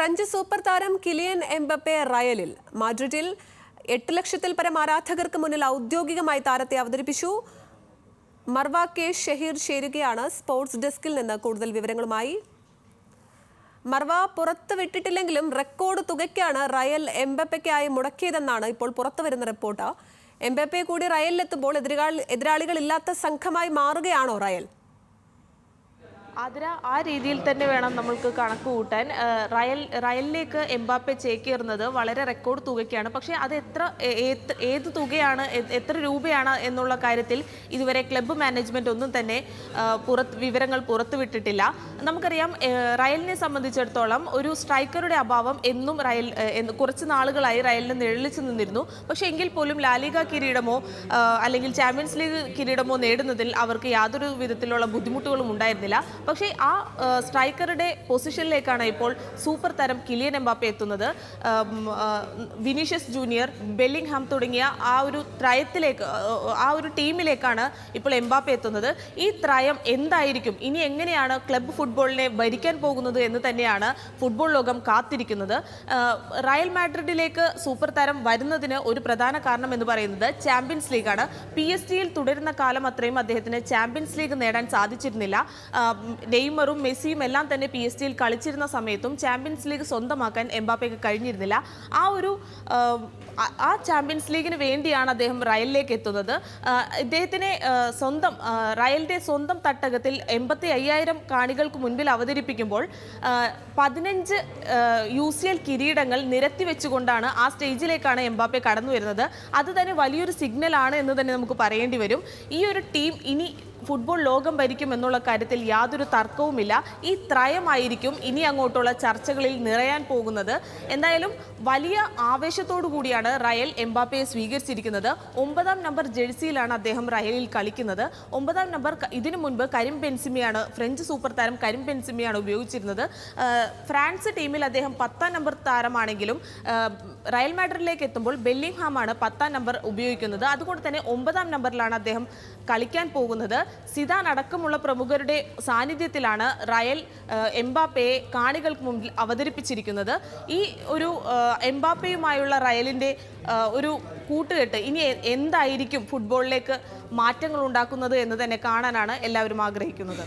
French super താരം Kylian Mbappe റയലിൽ മാഡ്രിഡിൽ എട്ട് ലക്ഷത്തിൽ പരം ആരാധകർക്ക് മുന്നിൽ ഔദ്യോഗികമായി താരത്തെ അവതരിപ്പിച്ചു. മർവ കെ ഷഹീർ ചേരുകയാണ് സ്പോർട്സ് ഡെസ്കിൽ നിന്ന് കൂടുതൽ വിവരങ്ങളുമായി. മർവ പുറത്ത് വിട്ടിട്ടില്ലെങ്കിലും റെക്കോർഡ് തുകയ്ക്കാണ് റയൽ എംബപ്പയ്ക്കായി മുടക്കിയതെന്നാണ് ഇപ്പോൾ പുറത്തു വരുന്ന റിപ്പോർട്ട്. എംബപ്പെ കൂടി റയലിലെത്തുമ്പോൾ എതിരാളി എതിരാളികളില്ലാത്ത സംഘമായി മാറുകയാണോ റയൽ? അതിര ആ രീതിയിൽ തന്നെ വേണം നമ്മൾക്ക് കണക്ക് കൂട്ടാൻ. റയൽ റയലിലേക്ക് എംബാപ്പെ ചേക്കേറുന്നത് വളരെ റെക്കോർഡ് തുകയ്ക്കാണ്. പക്ഷേ അത് എത്ര ഏത് തുകയാണ് എത്ര രൂപയാണ് എന്നുള്ള കാര്യത്തിൽ ഇതുവരെ ക്ലബ്ബ് മാനേജ്മെന്റ് ഒന്നും തന്നെ പുറത്ത് വിവരങ്ങൾ പുറത്തുവിട്ടിട്ടില്ല നമുക്കറിയാം റയലിനെ സംബന്ധിച്ചിടത്തോളം ഒരു സ്ട്രൈക്കറുടെ അഭാവം എന്നും റയൽ കുറച്ച് നാളുകളായി റയലിന് നിഴലിച്ചു നിന്നിരുന്നു പക്ഷേ എങ്കിൽ പോലും ലാലിക കിരീടമോ അല്ലെങ്കിൽ ചാമ്പ്യൻസ് ലീഗ് കിരീടമോ നേടുന്നതിൽ അവർക്ക് യാതൊരു വിധത്തിലുള്ള ബുദ്ധിമുട്ടുകളും ഉണ്ടായിരുന്നില്ല. പക്ഷേ ആ സ്ട്രൈക്കറുടെ പൊസിഷനിലേക്കാണ് ഇപ്പോൾ സൂപ്പർ താരം കിലിയൻ എംബാപ്പെ എത്തുന്നത്. വിനീഷ്യസ് ജൂനിയർ ബെല്ലിംഗ്ഹാം തുടങ്ങിയ ആ ഒരു ത്രയത്തിലേക്ക് ആ, ഒരു ടീമിലേക്കാണ് ഇപ്പോൾ എംബാപ്പെ എത്തുന്നത്. ഈ ത്രയം എന്തായിരിക്കും? ഇനി എങ്ങനെയാണ് ക്ലബ്ബ് ഫുട്ബോളിനെ ഭരിക്കാൻ പോകുന്നത് എന്ന് തന്നെയാണ് ഫുട്ബോൾ ലോകം കാത്തിരിക്കുന്നത്. റയൽ മാഡ്രിഡിലേക്ക് സൂപ്പർ താരം വരുന്നതിന് ഒരു പ്രധാന കാരണം എന്ന് പറയുന്നത് ചാമ്പ്യൻസ് ലീഗാണ്. പി എസ് ടിയിൽ തുടരുന്ന കാലം അത്രയും അദ്ദേഹത്തിന് ചാമ്പ്യൻസ് ലീഗ് നേടാൻ സാധിച്ചിരുന്നില്ല. നെയ്മറും മെസ്സിയും എല്ലാം തന്നെ പി എസ് ടിയിൽ കളിച്ചിരുന്ന സമയത്തും ചാമ്പ്യൻസ് ലീഗ് സ്വന്തമാക്കാൻ എംബാപ്പയ്ക്ക് കഴിഞ്ഞിരുന്നില്ല. ആ ഒരു ആ, ചാമ്പ്യൻസ് ലീഗിന് വേണ്ടിയാണ് അദ്ദേഹം റയലിലേക്ക് എത്തുന്നത്. ഇദ്ദേഹത്തിനെ സ്വന്തം റയലിന്റെ സ്വന്തം തട്ടകത്തിൽ എൺപത്തി അയ്യായിരം കാണികൾക്ക് മുൻപിൽ അവതരിപ്പിക്കുമ്പോൾ പതിനഞ്ച് യു സി എൽ കിരീടങ്ങൾ നിരത്തി വെച്ചുകൊണ്ടാണ് ആ സ്റ്റേജിലേക്കാണ് എംബാപ്പെ കടന്നു വരുന്നത് അത് തന്നെ വലിയൊരു സിഗ്നലാണ് എന്ന് തന്നെ നമുക്ക് പറയേണ്ടി വരും. ഈ ഒരു ടീം ഇനി ഫുട്ബോൾ ലോകം ഭരിക്കും എന്നുള്ള കാര്യത്തിൽ യാതൊരു തർക്കവുമില്ല. ഈ ത്രയമായിരിക്കും ഇനി അങ്ങോട്ടുള്ള ചർച്ചകളിൽ നിറയാൻ പോകുന്നത്. എന്തായാലും വലിയ ആവേശത്തോടു കൂടിയാണ് റയൽ എംബാപ്പയെ സ്വീകരിച്ചിരിക്കുന്നത്. ഒമ്പതാം നമ്പർ ജേഴ്സിയിലാണ് അദ്ദേഹം റയലിൽ കളിക്കുന്നത്. ഒമ്പതാം നമ്പർ ഇതിനു മുൻപ് കരിം ബെൻസിമയാണ് ഫ്രഞ്ച് സൂപ്പർ താരം കരിം ബെൻസിമയാണ് ഉപയോഗിച്ചിരുന്നത്. ഫ്രാൻസ് ടീമിൽ അദ്ദേഹം പത്താം നമ്പർ താരമാണെങ്കിലും റയൽ മാഡ്രിഡിലേക്ക് എത്തുമ്പോൾ ബെല്ലിംഗ്ഹാമാണ് പത്താം നമ്പർ ഉപയോഗിക്കുന്നത്. അതുകൊണ്ട് തന്നെ ഒമ്പതാം നമ്പറിലാണ് അദ്ദേഹം കളിക്കാൻ പോകുന്നത്. സിദാൻ അടക്കമുള്ള പ്രമുഖരുടെ സാന്നിധ്യത്തിലാണ് റയൽ എംബാപ്പയെ കാണികൾക്ക് മുമ്പിൽ അവതരിപ്പിച്ചിരിക്കുന്നത്. ഈ ഒരു എംബാപ്പയുമായുള്ള റയലിന്റെ ഒരു കൂട്ടുകെട്ട് ഇനി എന്തായിരിക്കും ഫുട്ബോളിലേക്ക് മാറ്റങ്ങൾ ഉണ്ടാക്കുന്നത് എന്ന് തന്നെ കാണാനാണ് എല്ലാവരും ആഗ്രഹിക്കുന്നത്.